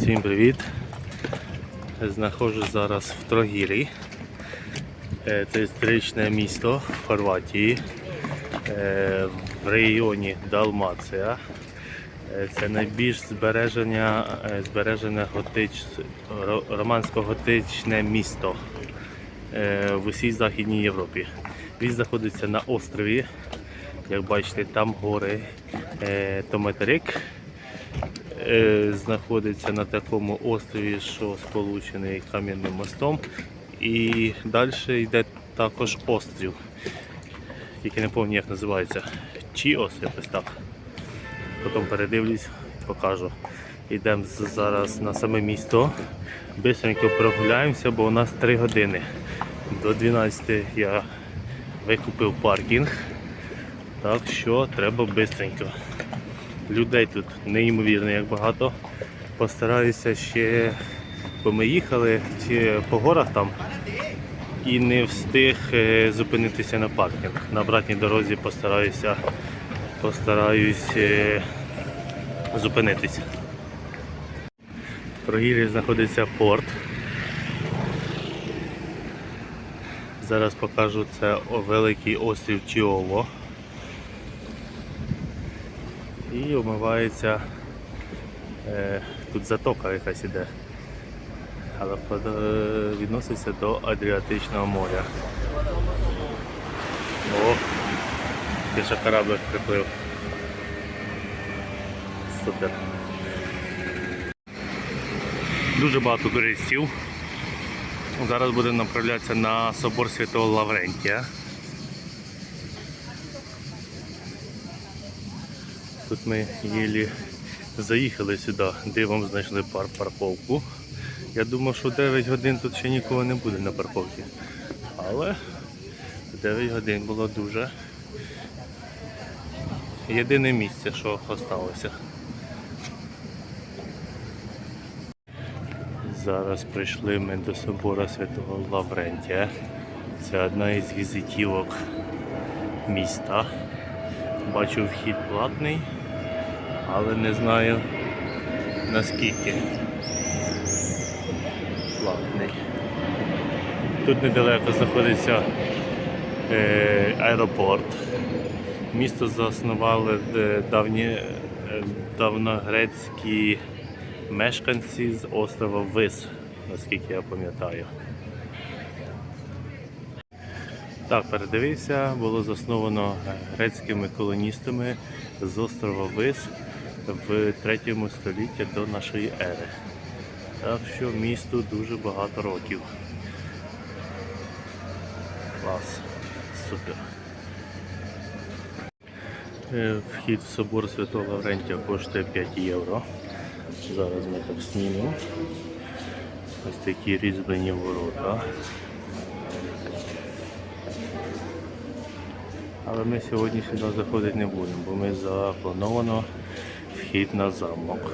Всім привіт! Знаходжусь зараз в Трогірі. Е, Це історичне місто в Хорватії е, в районі Далмація. Е, Це найбільш збереження, е, збережене готич, романсько-готичне місто в усій Західній Європі. Він знаходиться на острові. Як бачите, там гори то материк е, знаходиться на такому острові, що сполучений кам'яним мостом. І далі йде також острів. Тільки не пам'ятаю, як називається. Чіос, якось так. Потім передивлюсь, покажу. Йдемо зараз на саме місто. Бистренько прогуляємося, бо у нас 3 години. До 12 я викупив паркінг. Так що треба бистренько. Людей тут неймовірно як багато. Постараюся ще, бо ми їхали по горах там і не встиг е, зупинитися на паркінг. На обратній дорозі постараюся, постараюсь е, зупинитися. В Прогір'ї знаходиться порт. Зараз покажу це великий острів Чіово. І омивається е, тут затока якась іде. Але е, відноситься до Адріатичного моря. О, ще кораблик приплив. Супер. Дуже багато туристів. Зараз будемо направлятися на собор Святого Лаврентія. Тут ми єлі заїхали сюди, дивом знайшли пар парковку. Я думав, що 9 годин тут ще нікого не буде на парковці. Але 9 годин було дуже. Єдине місце, що залишилося. Зараз прийшли ми до собора Святого Лаврентія. Це одна із візитівок міста. Бачу вхід платний, але не знаю наскільки платний. Тут недалеко знаходиться е, аеропорт. Місто заснували е, давні е, давногрецькі мешканці з острова Вис, наскільки я пам'ятаю. Так, передивився, було засновано грецькими колоністами з острова Вис в 3 столітті до нашої ери. Так що місту дуже багато років. Клас. Супер. Е, Вхід в собор Святого Лаврентія коштує 5 євро. Зараз ми так знімемо. Ось такі різьблені ворота. Але ми сьогодні сюди заходити не будемо, бо ми заплановано вхід на замок.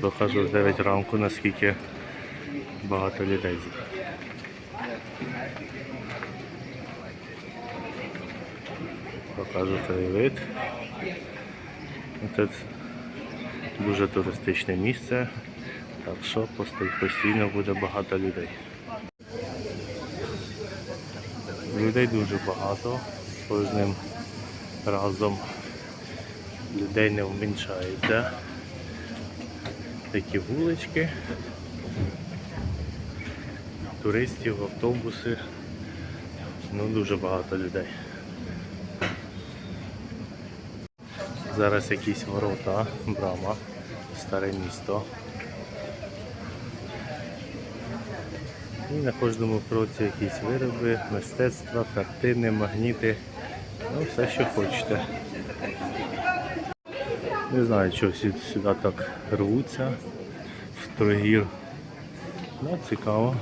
Покажу в 9 ранку, наскільки багато людей. Покажу краєвид. Це дуже туристичне місце, так що постійно буде багато людей. Людей дуже багато, з кожним разом людей не вміншається. Такі вулички, туристів, автобуси. Ну дуже багато людей. Зараз якісь ворота, брама, старе місто. І на кожному кроці якісь вироби, мистецтва, картини, магніти. Ну, все, що хочете. Не знаю, чого всі сюди так рвуться в Трогір. Ну, цікаво.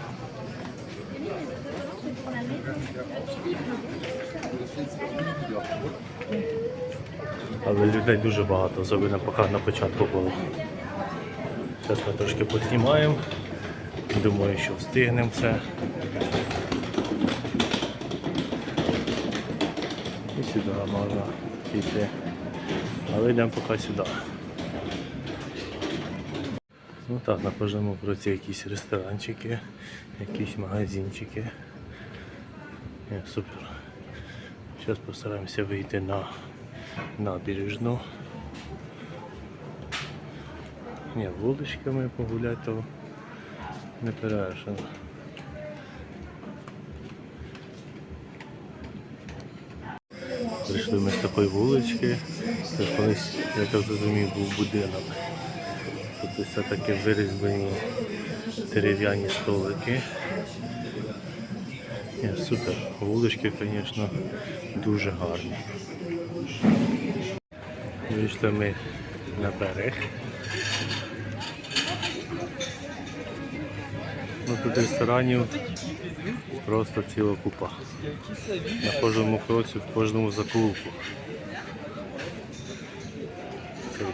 Але людей дуже багато, особливо поки на початку було. Зараз ми трошки познімаємо. Думаю, що встигнемо все. І сюди можна піти. Але йдемо поки сюди. Ну так, на кожному кроці якісь ресторанчики, якісь магазинчики. Ні, супер. Зараз постараємося вийти на набережну. Ні, вуличками погуляти то не перевершено. Прийшли ми з такої вулички. Це колись, я так зрозумів, був будинок. Тут все таки вирізблені дерев'яні столики. Ні, супер. Вулички, звісно, дуже гарні. Вийшли ми на берег. Ну, тут ресторанів просто ціла купа. На кожному кроці, в кожному закулку.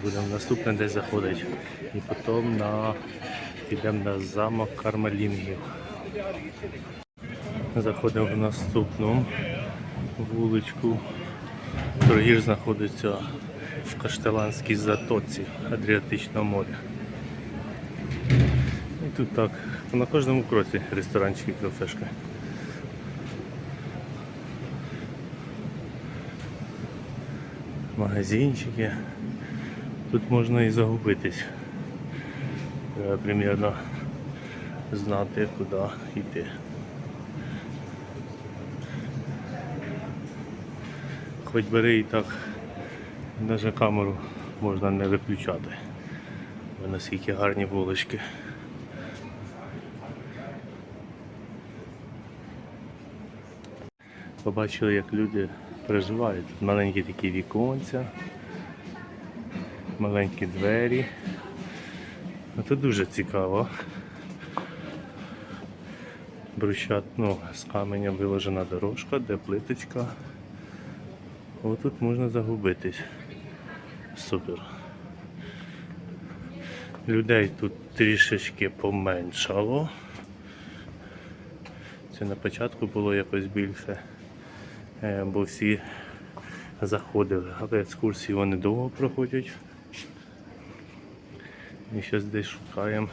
Будемо наступне десь заходити. І потім на... підемо на замок Кармалінгів. Заходимо в наступну вуличку. Торгір знаходиться в Каштеланській затоці Адріатичного моря. І тут так, на кожному кроці ресторанчики, кафешки. Магазинчики. Тут можна і загубитись. Треба примірно знати, куди йти. Хоч бери і так, навіть камеру можна не виключати. Бо наскільки гарні вулички. Побачили, як люди переживають. Маленькі такі віконця, маленькі двері. Ну, Це дуже цікаво. Брусчат, ну, з каменя виложена дорожка, де плиточка. О, тут можна загубитись. Супер. Людей тут трішечки поменшало. Це на початку було якось більше, е, бо всі заходили, але екскурсії вони довго проходять. І зараз десь шукаємо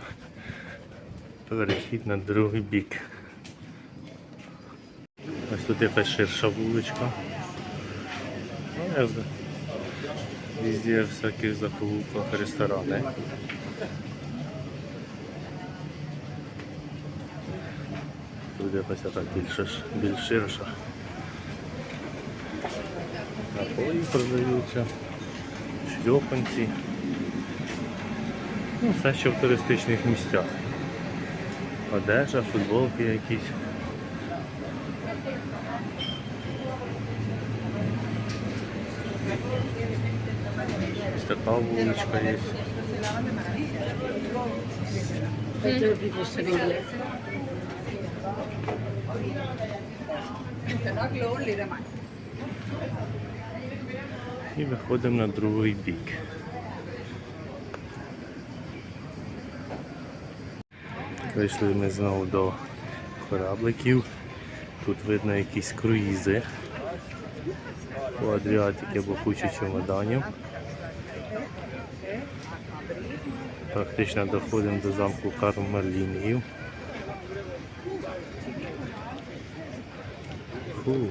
перехід на другий бік. Ось тут якась ширша вуличка. Ну, Везде всяких закулках ресторани. Тут якась така більше, ш- більш ширша. Напої продаються, шльопанці. Ну, все ще в туристичних місцях. Одежа, футболки якісь. Ось така вуличка є. І виходимо на другий бік. Вийшли ми знову до корабликів. Тут видно якісь круїзи. У Адріатики або куча чемоданів. Практично доходимо до замку Кармалінгів. Фу.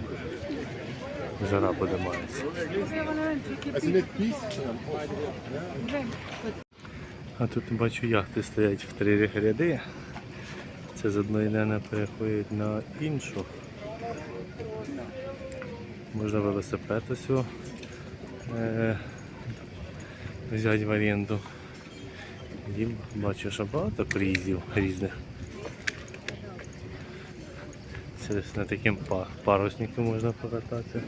Жара подимається. А тут бачу яхти стоять в три ряди. Це з одної не переходять на іншу. Можна велосипед ось е, взяти в оренду. І бачу, що багато круїзів різних. Це на таким па- паруснику можна покатати.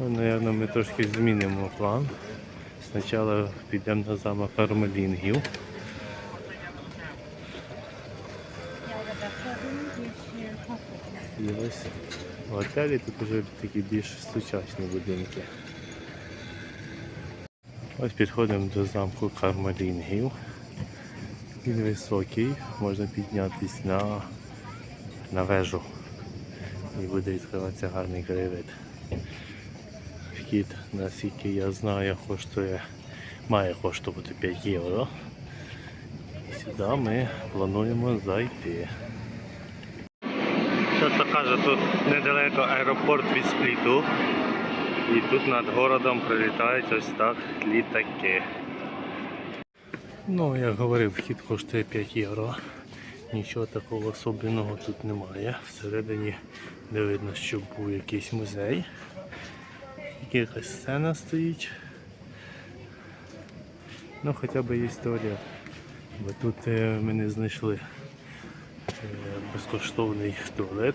Ну, Наверно, ми трошки змінимо план. Спочатку підемо на замок Кармелінгів. Готелі тут вже такі більш сучасні будинки. Ось підходимо до замку Кармалінгів. Він високий, можна піднятися на, на вежу. І буде відкриватися гарний краєвид. Вхід, наскільки я знаю, коштує має коштувати 5 євро. Сюди ми плануємо зайти. Зараз покажу, тут недалеко аеропорт від спліту. І тут над городом прилітають ось так літаки. Ну, як говорив, вхід коштує 5 євро. Нічого такого особливого тут немає. Всередині не видно, що був якийсь музей. Якась сцена стоїть. Ну хоча б історія. Бо тут е, ми не знайшли безкоштовний туалет.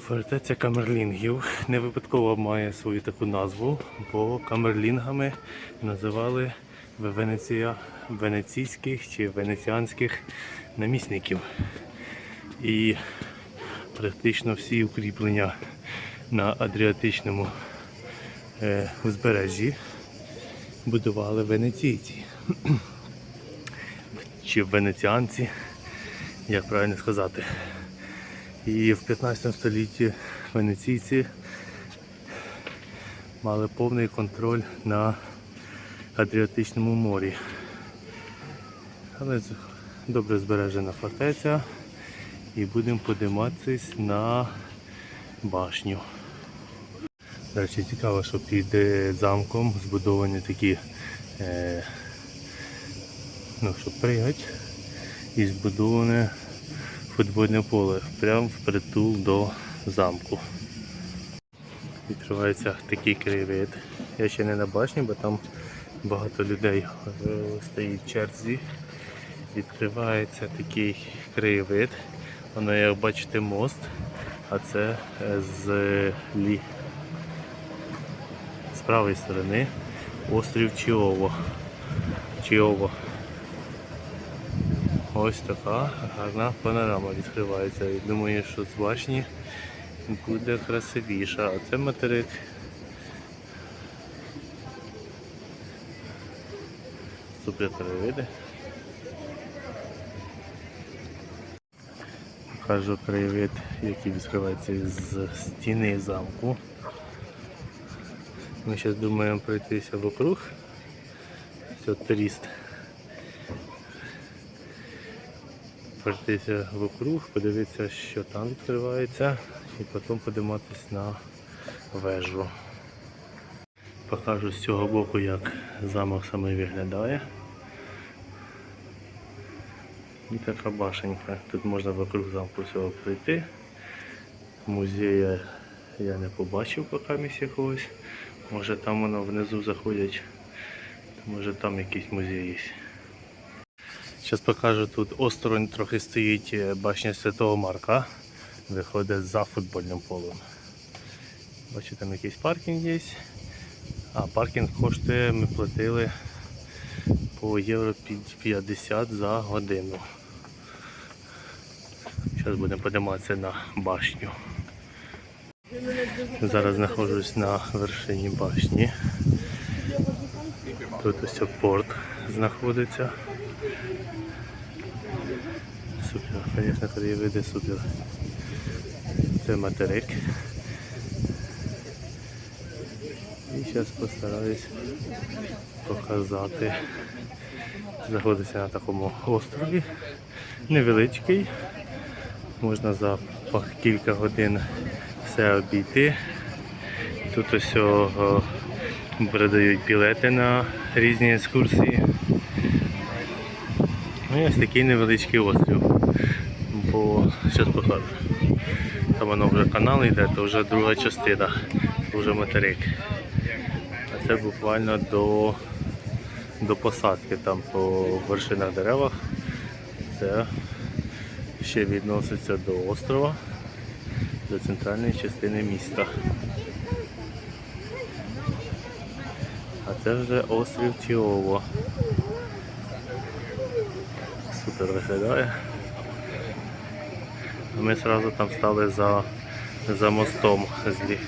Фортеця камерлінгів не випадково має свою таку назву, бо камерлінгами називали Венеція, венеційських чи венеціанських намісників. І практично всі укріплення на Адріатичному е, узбережжі будували венеційці. Чи венеціанці, як правильно сказати. І в 15 столітті венеційці мали повний контроль на Адріатичному морі. Але добре збережена фортеця і будемо подиматись на башню. До речі, цікаво, що під е, замком збудовані такі, е, ну, щоб пригати, і збудоване футбольне поле прямо впритул до замку. Відкривається такий краєвид. Я ще не на башні, бо там багато людей е, стоїть в черзі. Відкривається такий краєвид. Воно, як бачите, мост, а це е, з лі. З правої сторони острів Чіово. Чіово. Ось така гарна панорама відкривається. Думаю, що з башні буде красивіша. А це материк. Супер краєвиди. Покажу краєвид, який відкривається з стіни замку. Ми зараз думаємо пройтися вокруг. Все турист. Пройтися вокруг, подивитися, що там відкривається, і потім подиматись на вежу. Покажу з цього боку, як замок саме виглядає. І така башенька. Тут можна вокруг замку всього прийти. Музея я не побачив поки місць якогось. Може там воно внизу заходять. Може там якийсь музей є. Зараз покажу тут осторонь трохи стоїть е, башня Святого Марка. Виходить за футбольним полем. Бачите, там якийсь паркінг є. А паркінг коштує, ми платили по євро під 50 за годину. Зараз будемо подиматися на башню. Зараз знаходжусь на вершині башні. Тут ось порт знаходиться. Супер, звісно, краєвиди супер. Це материк. І зараз постараюсь показати. Знаходиться на такому острові. Невеличкий. Можна за кілька годин все обійти. Тут ось о, передають білети на різні екскурсії. Ну і ось такий невеличкий острів. Зараз покажу. Там воно вже канал йде, то вже друга частина, вже материк. А це буквально до, до посадки там по вершинах деревах. Це ще відноситься до острова, до центральної частини міста. А це вже острів Тіово. Супер виглядає. Ми одразу там стали за, за мостом.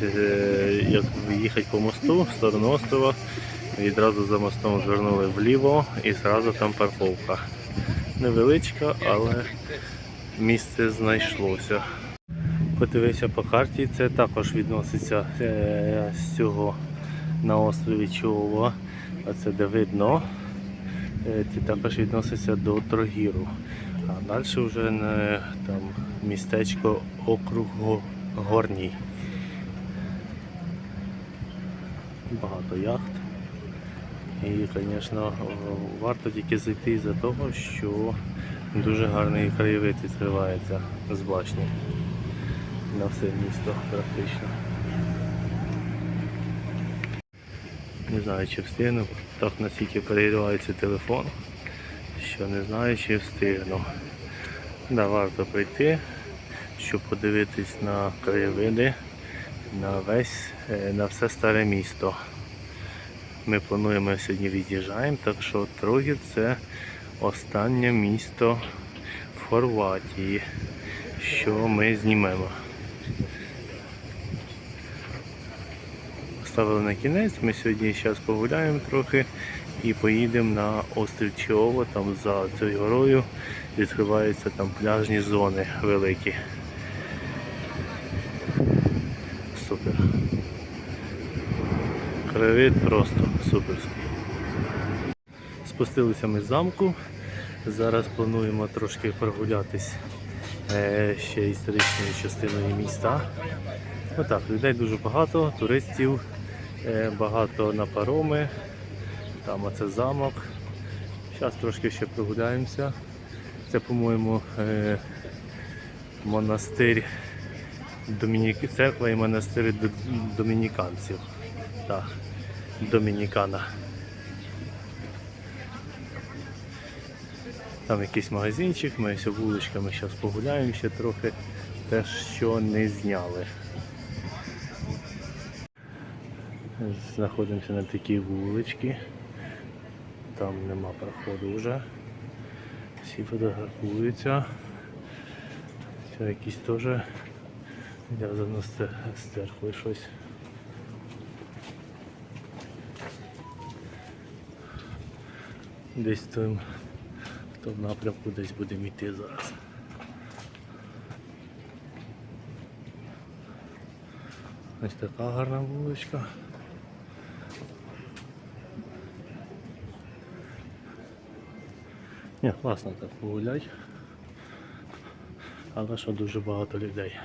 Е, Як їхати по мосту в сторону острова, відразу за мостом звернули вліво і одразу там парковка. Невеличка, але місце знайшлося. Подивився по карті, це також відноситься е, з цього на острові Чово. А це де видно, е, це також відноситься до Трогіру. А далі вже е, там містечко округ Горній. Багато яхт. І, звісно, варто тільки зайти за того, що дуже гарний краєвид відкривається з башні на все місто практично. Не знаю, чи встигну. Так настільки перегрівається телефон, що не знаю, чи встигну. Да, варто прийти, щоб подивитись на краєвиди, на весь, е, на все старе місто. Ми плануємо сьогодні від'їжджаємо, так що Трогір це останнє місто в Хорватії, що ми знімемо. Ставили на кінець, ми сьогодні зараз погуляємо трохи і поїдемо на острів Чіово, там за цією горою відкриваються там пляжні зони великі. Супер. Краєвид просто суперський. Спустилися ми з замку. Зараз плануємо трошки прогулятись е, ще історичною частиною міста. Отак, людей дуже багато, туристів, е, багато на пароми. Там оце замок. Зараз трошки ще прогуляємося. Це, по-моєму, е, монастир Домінік... церква і монастир домініканців. Так, Домінікана. Там якийсь магазинчик, ми ось вуличками зараз погуляємо ще трохи, те, що не зняли. Знаходимося на такій вуличці. Там нема проходу вже. Всі фотографуються. Це якісь теж зв'язано з це- церквою щось. Десь там в тому напрямку десь будемо йти зараз. Ось така гарна вуличка. Ні, класно так погулять. Але що дуже багато людей.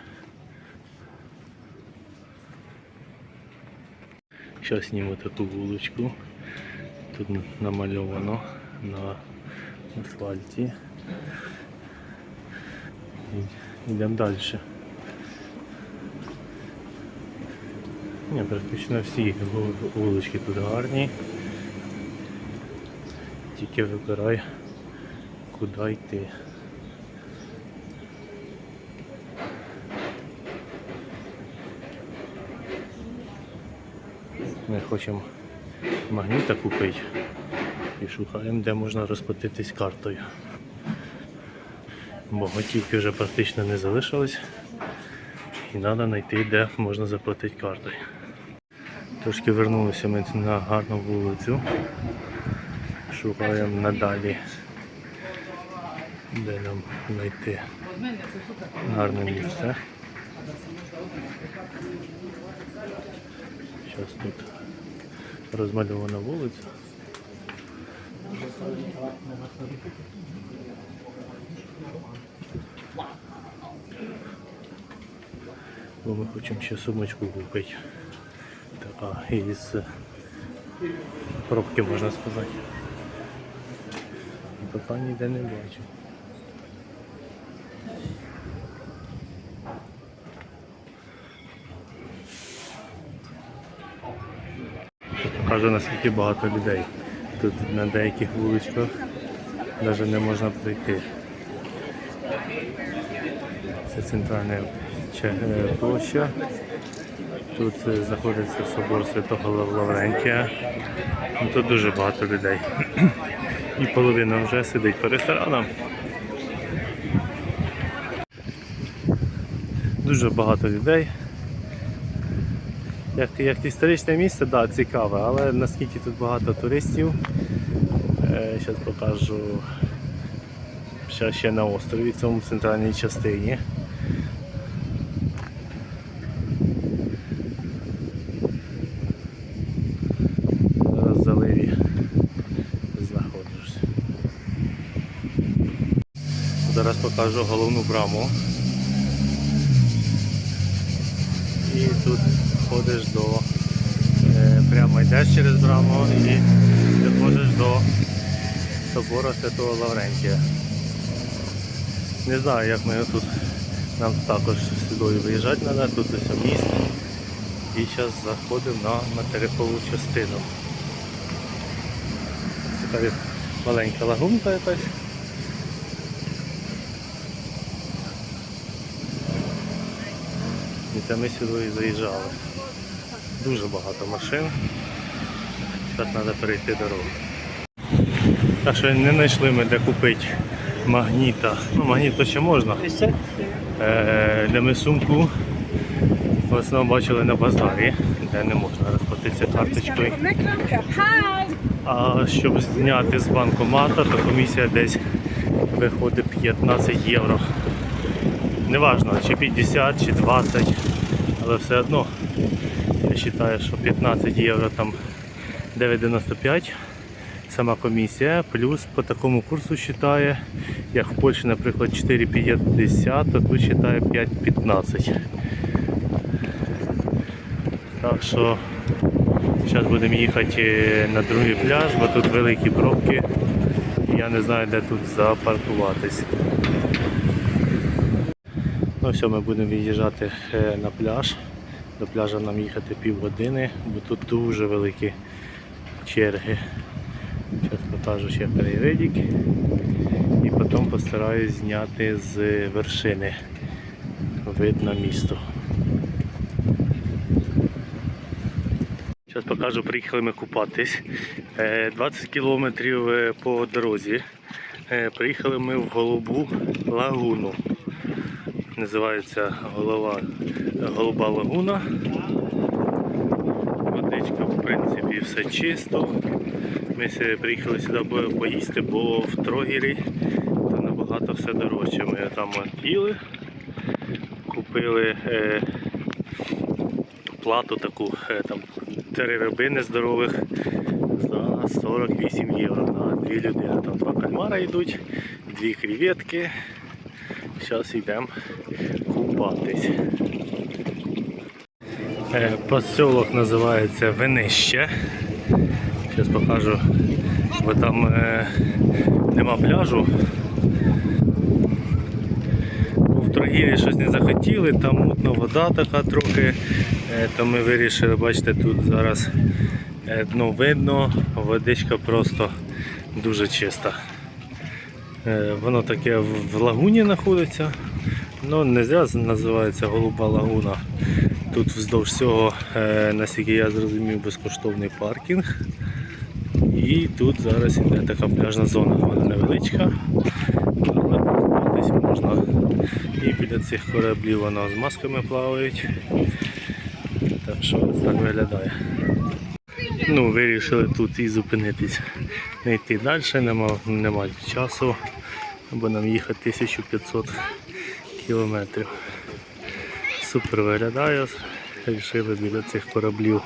Зараз зніму таку вуличку. Тут намальовано на асфальті. Йдемо далі. Ні, практично всі ву- вулички тут гарні. Тільки вибирай, куди йти. Ми хочемо магніта купити і шукаємо, де можна розплатитись картою. Бо готівки вже практично не залишилось. І треба знайти, де можна заплатити картою. Трошки вернулися ми на гарну вулицю. Шукаємо надалі, де нам знайти гарне місце. Зараз тут розмальована вулиця. Бо ми хочемо ще сумочку купити. Така із пробки можна сказати. Поки ніде не бачу. Покажу наскільки багато людей. Тут на деяких вуличках навіть не можна пройти. Це центральна е, площа. Тут е, знаходиться собор Святого Лав- Лаврентія. Ну, Тут дуже багато людей. І половина вже сидить по ресторанам. Дуже багато людей. Як як історичне місце, да, цікаве, але наскільки тут багато туристів, е, зараз покажу ще, ще на острові, в цьому центральній частині. Зараз в заливі знаходжусь. Зараз покажу головну браму. І тут ходиш до е, прямо йдеш через браму і доходиш до собору Святого Лаврентія. Не знаю, як ми тут. Нам також сюди виїжджати треба, тут ось міст. І зараз заходимо на материкову частину. Це така маленька лагунка якась. І ми сюди заїжджали. Дуже багато машин. Зараз треба перейти дорогу. Так що не знайшли ми де купити магніта. Ну, магніт ще можна. Е, ми сумку в основному бачили на базарі, де не можна розплатитися карточкою. А щоб зняти з банкомата, то комісія десь виходить 15 євро. Неважно, чи 50, чи 20, але все одно я вважаю, що 15 євро там 9,95 сама комісія, плюс по такому курсу вважає, як в Польщі, наприклад, 4,50, то тут вважає 5,15. Так що зараз будемо їхати на другий пляж, бо тут великі пробки. Я не знаю, де тут запаркуватись. Ну все, ми будемо від'їжджати е, на пляж. До пляжа нам їхати півгодини, бо тут дуже великі черги. Зараз покажу ще краєвидик і потім постараюсь зняти з вершини вид на місто. Зараз покажу, приїхали ми купатись. Е, 20 кілометрів е, по дорозі. Е, Приїхали ми в Голубу лагуну. Називається голова, Голуба лагуна. Водичка, в принципі, все чисто. Ми приїхали сюди поїсти, бо в Трогірі то набагато все дорожче. Ми там їли, купили е, плату таку, е, там три рибини здорових за 48 євро на дві людини. Там два кальмара йдуть, дві креветки. Зараз йдемо купатись. Е, Посілок називається Винище. Зараз покажу, бо там е, нема пляжу. В Трогірі щось не захотіли, там мутна вода така трохи, е, то ми вирішили, бачите, тут зараз дно видно, водичка просто дуже чиста. Е, Воно таке в лагуні знаходиться. Ну, не зря називається Голуба лагуна. Тут вздовж всього, е, наскільки я зрозумів, безкоштовний паркінг. І тут зараз іде така пляжна зона. Вона невеличка, але купатись можна. І біля цих кораблів воно з масками плавають. Так що так виглядає. Ну, вирішили тут і зупинитись. Не йти далі, нема, немає часу, бо нам їхати 1500 кілометрів. Супер виглядає. Рішили біля цих кораблів.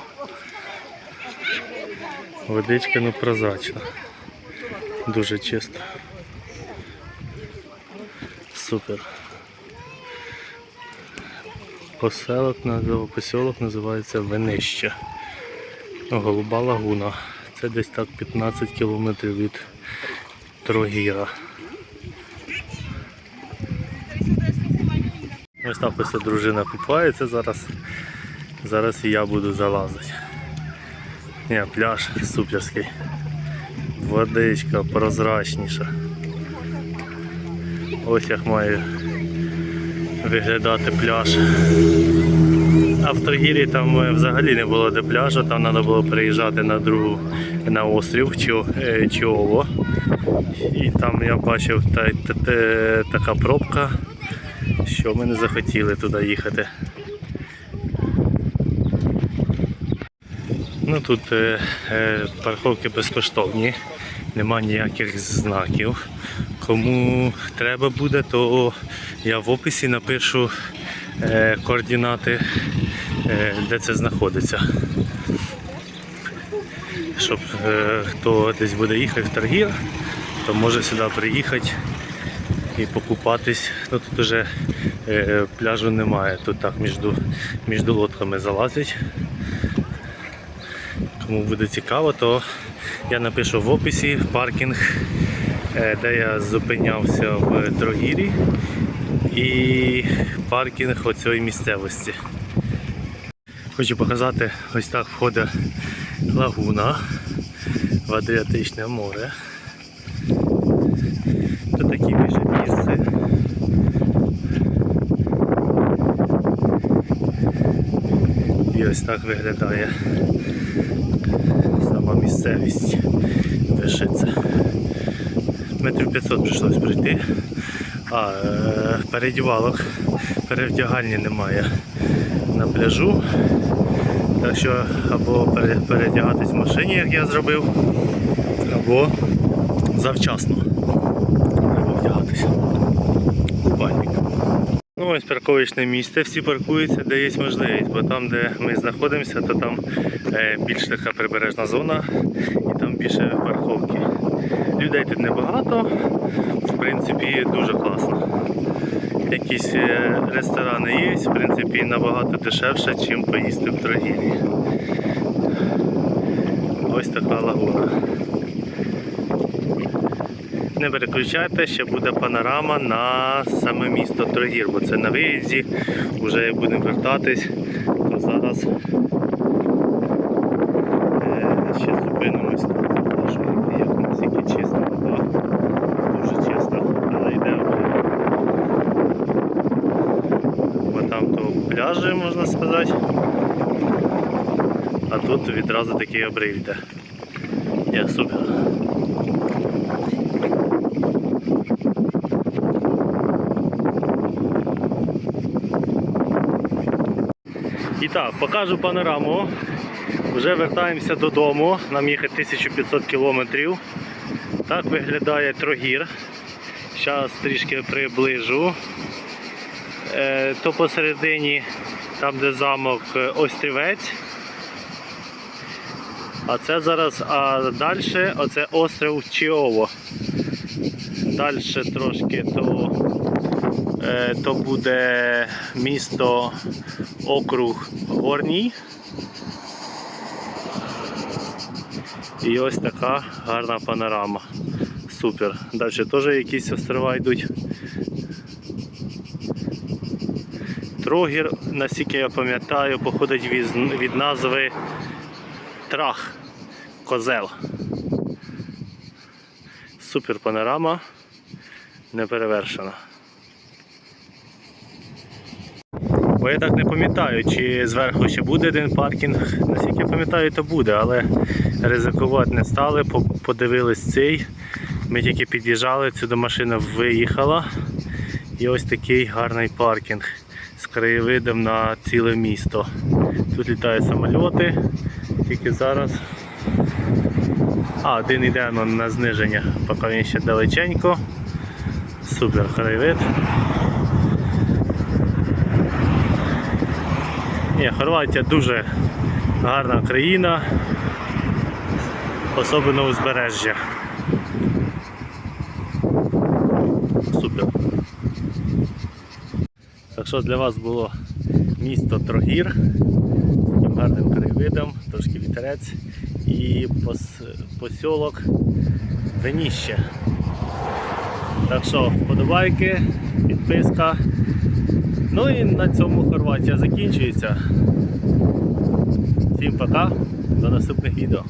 Водичка ну прозрачна. Дуже чиста. Супер. Поселок, поселок називається Венище. Голуба лагуна. Це десь так 15 кілометрів від Трогіра. Ось так ось дружина купається зараз. Зараз і я буду залазити. Ні, пляж суперський. Водичка прозрачніша. Ось як має виглядати пляж. А в Трогірі там е, взагалі не було де пляжу, там треба було приїжджати на другу на острів е, І там я бачив та, та, та- така пробка, що ми не захотіли туди їхати. Ну тут е, е, парковки безкоштовні, нема ніяких знаків. Кому треба буде, то я в описі напишу е, координати, де це знаходиться. Щоб е, хто десь буде їхати в Таргір, то може сюди приїхати і покупатись. Ну тут вже е, пляжу немає. Тут так між, між лодками залазять. Кому буде цікаво, то я напишу в описі паркінг, е, де я зупинявся в Трогірі і паркінг оцієї місцевості. Хочу показати, ось так входить лагуна в Адріатичне море. Тут такі більше місце. І ось так виглядає сама місцевість Вишиця. Метрів 500 прийшлось пройти. А е, передівалок, перевдягальні немає на пляжу. Так що або пере- передягатись в машині, як я зробив, або завчасно треба вдягатися. Купальник. Ну ось парковочне місце, всі паркуються, де є можливість, бо там, де ми знаходимося, то там е, більш така прибережна зона і там більше парковки. Людей тут небагато, в принципі, дуже класно. Якісь е, ресторани є, в принципі, набагато дешевше, ніж поїсти в Трогір'ї. Ось така лагуна. Не переключайте, ще буде панорама на саме місто Трогір, бо це на виїзді. Вже будемо вертатись, то зараз е, ще зупинимось. Що як наскільки чиста вода. Дуже чиста, але йде обрив. Бо там то пляжі, можна сказати. А тут відразу такий обрив йде. Я супер. І так, покажу панораму. Вже вертаємося додому. Нам їхати 1500 кілометрів. Так виглядає Трогір. Зараз трішки приближу. Е, то посередині, там де замок е, Острівець. А це зараз, а далі оце острів Чіово. Далі трошки то, е, то буде місто округ Горній. І ось така гарна панорама. Супер. Далі теж якісь острова йдуть. Трогір, наскільки я пам'ятаю, походить від, від назви Трах. Козел. Супер панорама. Неперевершена. Бо я так не пам'ятаю, чи зверху ще буде один паркінг. Наскільки я пам'ятаю, то буде, але ризикувати не стали, по- подивились цей. Ми тільки під'їжджали, сюди машина виїхала. І ось такий гарний паркінг краєвидом на ціле місто. Тут літають самольоти, тільки зараз. А, один йде ну, на зниження, поки він ще далеченько. Супер краєвид. Ні, Хорватія дуже гарна країна, особливо узбережжя. Супер. Так що для вас було місто Трогір з таким гарним краєвидом, трошки вітерець і пос, посілок Веніще. Так що вподобайки, підписка. Ну і на цьому Хорватія закінчується. Всім пока, до наступних відео.